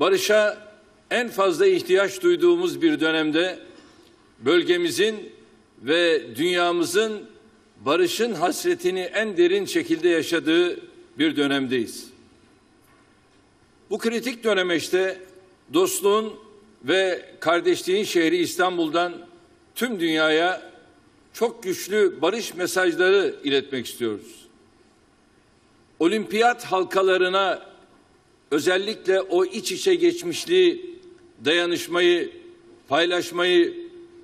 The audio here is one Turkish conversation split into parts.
barışa en fazla ihtiyaç duyduğumuz bir dönemde bölgemizin ve dünyamızın barışın hasretini en derin şekilde yaşadığı bir dönemdeyiz. Bu kritik dönemeçte dostluğun ve kardeşliğin şehri İstanbul'dan tüm dünyaya çok güçlü barış mesajları iletmek istiyoruz. Olimpiyat halkalarına özellikle o iç içe geçmişliği, dayanışmayı, paylaşmayı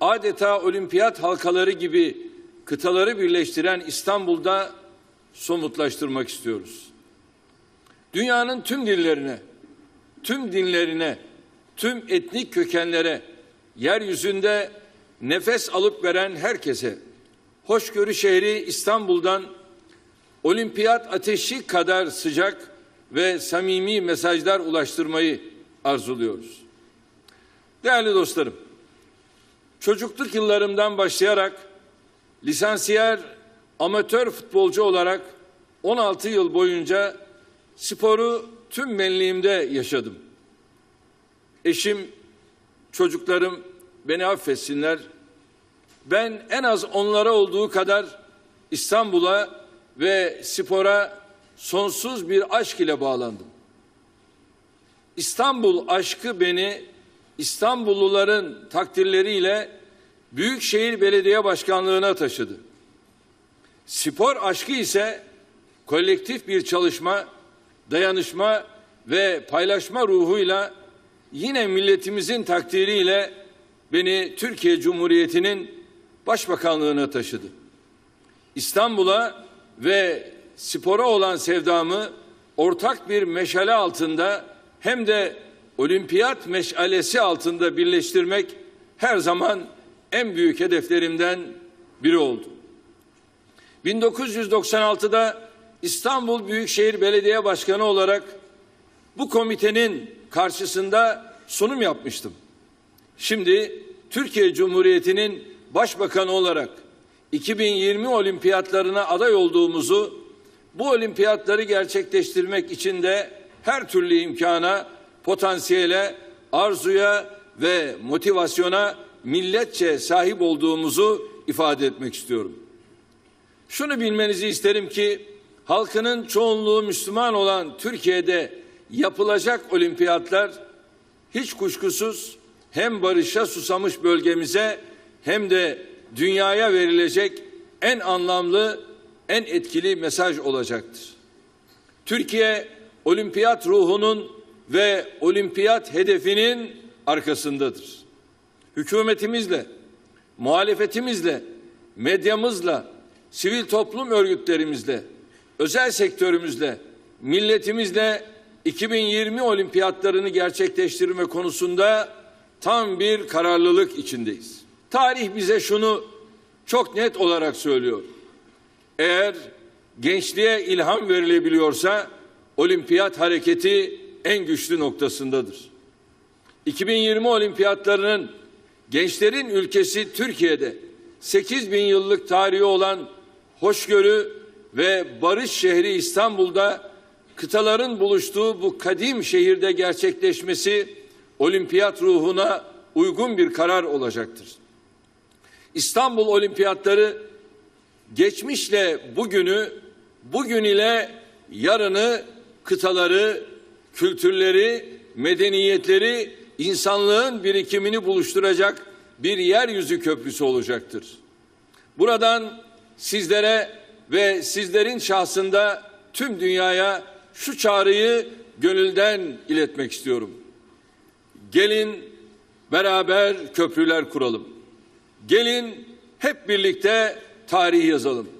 adeta olimpiyat halkaları gibi kıtaları birleştiren İstanbul'da somutlaştırmak istiyoruz. Dünyanın tüm dillerine, tüm dinlerine, tüm etnik kökenlere, yeryüzünde nefes alıp veren herkese, hoşgörü şehri İstanbul'dan olimpiyat ateşi kadar sıcak ve samimi mesajlar ulaştırmayı arzuluyoruz. Değerli dostlarım, çocukluk yıllarımdan başlayarak lisansiyer amatör futbolcu olarak 16 yıl boyunca sporu tüm benliğimde yaşadım. Eşim, çocuklarım beni affetsinler. Ben en az onlara olduğu kadar İstanbul'a ve spora sonsuz bir aşk ile bağlandım. İstanbul aşkı beni İstanbulluların takdirleriyle Büyükşehir Belediye Başkanlığı'na taşıdı. Spor aşkı ise kolektif bir çalışma, dayanışma ve paylaşma ruhuyla yine milletimizin takdiriyle beni Türkiye Cumhuriyeti'nin başbakanlığına taşıdı. İstanbul'a ve spora olan sevdamı ortak bir meşale altında hem de olimpiyat meşalesi altında birleştirmek her zaman en büyük hedeflerimden biri oldu. 1996'da İstanbul Büyükşehir Belediye Başkanı olarak bu komitenin karşısında sunum yapmıştım. Şimdi Türkiye Cumhuriyeti'nin başbakanı olarak 2020 olimpiyatlarına aday olduğumuzu bu olimpiyatları gerçekleştirmek için de her türlü imkana, potansiyele, arzuya ve motivasyona milletçe sahip olduğumuzu ifade etmek istiyorum. Şunu bilmenizi isterim ki halkının çoğunluğu Müslüman olan Türkiye'de yapılacak olimpiyatlar hiç kuşkusuz hem barışa susamış bölgemize hem de dünyaya verilecek en anlamlı, en etkili mesaj olacaktır. Türkiye olimpiyat ruhunun ve olimpiyat hedefinin arkasındadır. Hükümetimizle, muhalefetimizle, medyamızla, sivil toplum örgütlerimizle, özel sektörümüzle, milletimizle 2020 olimpiyatlarını gerçekleştirme konusunda tam bir kararlılık içindeyiz. Tarih bize şunu çok net olarak söylüyor. Eğer gençliğe ilham verilebiliyorsa olimpiyat hareketi en güçlü noktasındadır. 2020 olimpiyatlarının gençlerin ülkesi Türkiye'de 8 bin yıllık tarihi olan hoşgörü ve barış şehri İstanbul'da kıtaların buluştuğu bu kadim şehirde gerçekleşmesi olimpiyat ruhuna uygun bir karar olacaktır. İstanbul Olimpiyatları geçmişle bugünü, bugün ile yarını, kıtaları, kültürleri, medeniyetleri, insanlığın birikimini buluşturacak bir yeryüzü köprüsü olacaktır. Buradan sizlere ve sizlerin şahsında tüm dünyaya şu çağrıyı gönülden iletmek istiyorum. Gelin beraber köprüler kuralım. Gelin hep birlikte tarih yazalım.